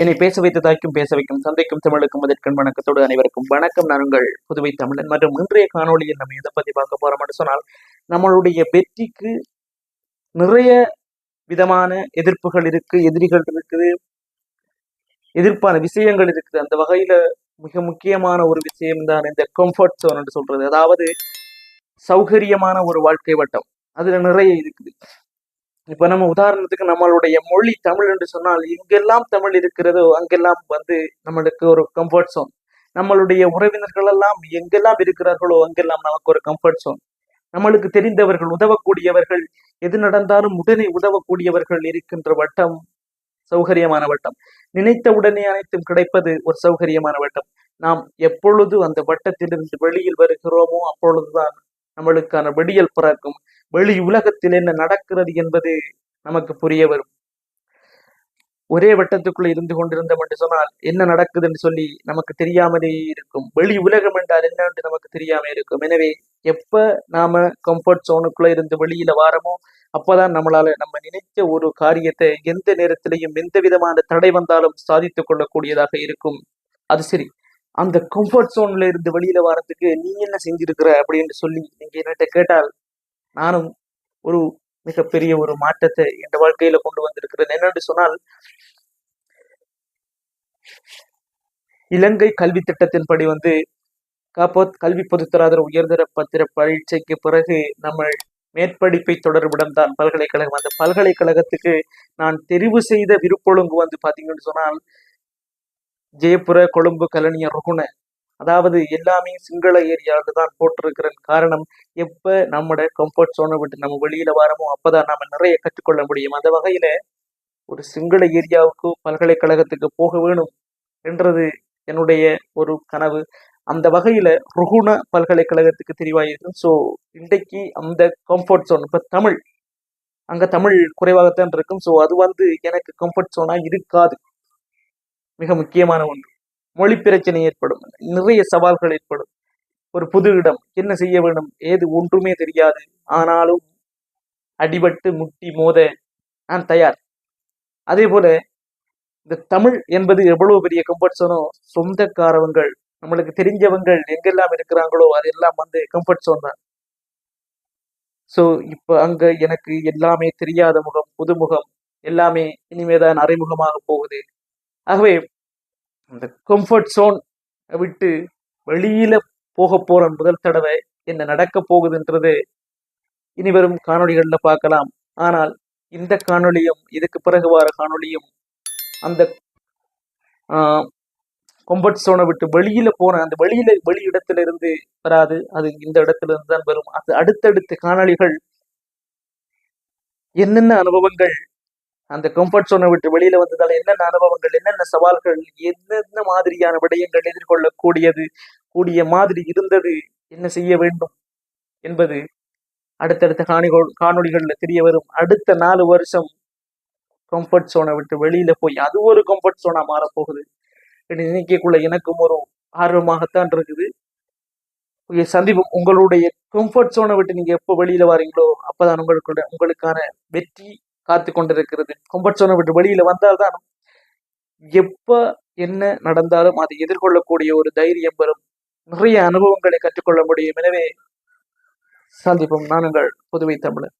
என்னை பேச வைத்த தாய்க்கும் பேச வைக்கும் சந்தைக்கும் தமிழுக்கும் அதற்கண் வணக்கத்தோடு அனைவருக்கும் வணக்கம். நான் உங்கள் புதுவை தமிழன் மற்றும் இன்றைய காணொளியில் நம்ம எதை பத்தி பார்க்க போறோம் சொன்னால் நம்மளுடைய வெற்றிக்கு நிறைய விதமான எதிர்ப்புகள் இருக்கு எதிரிகள் இருக்குது எதிர்ப்பான விஷயங்கள் இருக்குது. அந்த வகையில மிக முக்கியமான ஒரு விஷயம் தான் இந்த கம்ஃபர்ட் சோன் என்று சொல்றது. அதாவது சௌகரியமான ஒரு வாழ்க்கை வட்டம். அதுல நிறைய இருக்குது. இப்ப நம்ம உதாரணத்துக்கு நம்மளுடைய மொழி தமிழ் என்று சொன்னால் எங்கெல்லாம் தமிழ் இருக்கிறதோ அங்கெல்லாம் வந்து நம்மளுக்கு ஒரு கம்ஃபர்ட் சோன் நம்மளுடைய உறவினர்கள் எல்லாம் எங்கெல்லாம் இருக்கிறார்களோ அங்கெல்லாம் நமக்கு ஒரு கம்ஃபர்ட் சோன் நம்மளுக்கு தெரிந்தவர்கள் உதவக்கூடியவர்கள் எது நடந்தாலும் உடனே உதவக்கூடியவர்கள் இருக்கின்ற வட்டம் சௌகரியமான வட்டம். நினைத்த உடனே அனைத்தும் கிடைப்பது ஒரு சௌகரியமான வட்டம். நாம் எப்பொழுது அந்த வட்டத்திலிருந்து வெளியில் வருகிறோமோ அப்பொழுதுதான் நம்மளுக்கான வெடியல் பிறக்கும். வெளி உலகத்தில் என்ன நடக்கிறது என்பது நமக்கு புரிய வரும். ஒரே வட்டத்துக்குள்ள இருந்து கொண்டிருந்தோம் என்று சொன்னால் என்ன நடக்குது என்று சொல்லி நமக்கு தெரியாமலே இருக்கும். வெளி உலகம் என்றால் என்ன என்று நமக்கு தெரியாம இருக்கும். எனவே எப்ப நாம கம்ஃபர்ட் சோனுக்குள்ள இருந்து வெளியில வாரமோ அப்பதான் நம்மளால நம்ம நினைத்த ஒரு காரியத்தை எந்த நேரத்திலையும் எந்த விதமான தடை வந்தாலும் சாதித்துக் கொள்ளக்கூடியதாக இருக்கும். அது சரி. அந்த கம்ஃபர்ட் சோன்ல இருந்து வெளியில வரத்துக்கு நீ என்ன செஞ்சிருக்கிற அப்படின்னு சொல்லி நீங்க என்கிட்ட கேட்டால் நானும் ஒரு மிகப்பெரிய ஒரு மாற்றத்தை என் வாழ்க்கையில கொண்டு வந்திருக்கிறேன். என்னென்று சொன்னால் இலங்கை கல்வி திட்டத்தின்படி வந்து காப்போத் கல்வி பொதுத்தராதர உயர்தர பத்திர பரீட்சைக்கு பிறகு நம்ம மேற்படிப்பை தொடர்பிடம் தான் பல்கலைக்கழகம். அந்த பல்கலைக்கழகத்துக்கு நான் தெரிவு செய்த விருப்பொழுங்கு வந்து பாத்தீங்கன்னு சொன்னால் ஜெயபுர கொழும்பு கலனிய ருகுண. அதாவது எல்லாமே சிங்கள ஏரியாவுக்கு தான் போட்டிருக்கிறேன் காரணம் எப்போ நம்மளோட கம்ஃபர்ட் சோனை விட்டு நம்ம வெளியில வரமோ அப்போதான் நம்ம நிறைய கற்றுக்கொள்ள முடியும். அந்த வகையில ஒரு சிங்கள ஏரியாவுக்கு பல்கலைக்கழகத்துக்கு போக வேணும் என்றது என்னுடைய ஒரு கனவு. அந்த வகையில ருகுண பல்கலைக்கழகத்துக்கு தெரிவாயிருக்கும் ஸோ இன்றைக்கு அந்த கம்ஃபர்ட் சோன் இப்போ தமிழ் அங்கே தமிழ் குறைவாகத்தான் இருக்கும். ஸோ அது வந்து எனக்கு கம்ஃபர்ட் சோனாக இருக்காது. மிக முக்கியமான ஒன்று. மொழி பிரச்சனை ஏற்படும். நிறைய சவால்கள் ஏற்படும். ஒரு புது இடம் என்ன செய்ய வேண்டும் ஏது ஒன்றுமே தெரியாது. ஆனாலும் அடிபட்டு முட்டி மோத நான் தயார். அதே போல இந்த தமிழ் என்பது எவ்வளவு பெரிய கம்ஃபர்ட் சோனோ சொந்தக்காரவங்கள் நம்மளுக்கு தெரிஞ்சவங்கள் எங்கெல்லாம் இருக்கிறாங்களோ அதெல்லாம் வந்து கம்ஃபர்ட் சோன் தான். ஸோ இப்போ அங்க எனக்கு எல்லாமே தெரியாத முகம் புதுமுகம் எல்லாமே இனிமேதான் அறிமுகமாக போகுது. ஆகவே அந்த கம்ஃபர்ட் ஜோன் விட்டு வெளியில போக போற முதல் தடவை என்ன நடக்க போகுதுன்றது இனி வரும் காணொளிகள்ல பார்க்கலாம். ஆனால் இந்த காணொளியும் இதுக்கு பிறகு வர காணொளியும் அந்த கம்ஃபர்ட் ஜோனை விட்டு வெளியில போன அந்த வெளியில வெளி இடத்துல இருந்து வராது. அது இந்த இடத்துல இருந்து தான் வரும். அது அடுத்தடுத்த காணொளிகள் என்னென்ன அனுபவங்கள் அந்த கம்ஃபர்ட் சோனை விட்டு வெளியில வந்ததால என்னென்ன அனுபவங்கள் என்னென்ன சவால்கள் என்னென்ன மாதிரியான விடயங்கள் எதிர்கொள்ளக்கூடியது கூடிய மாதிரி இருந்தது என்ன செய்ய வேண்டும் என்பது அடுத்தடுத்த காணிகள் காணொலிகளில் தெரிய வரும். அடுத்த நாலு வருஷம் கம்ஃபர்ட் சோனை விட்டு வெளியில போய் அது ஒரு கம்ஃபர்ட் சோனா மாறப்போகுது நினைக்கக்குள்ள எனக்கும் ஒரு ஆர்வமாகத்தான் இருக்குது. சந்திப்போம் உங்களுடைய கம்ஃபர்ட் சோனை விட்டு நீங்க எப்போ வெளியில வரீங்களோ அப்பதான் உங்களுக்கு உங்களுக்கான வெற்றி காத்து கொண்டிருக்கிறது கம்ஃபர்ட் ஜோனை விட்டு வெளியில வந்தால்தான் எப்ப என்ன நடந்தாலும் அதை எதிர்கொள்ளக்கூடிய ஒரு தைரியம் வரும். நிறைய அனுபவங்களை கற்றுக்கொள்ள முடியும். எனவே சந்திப்போம். நான் உங்கள் புதுவை தமிழர்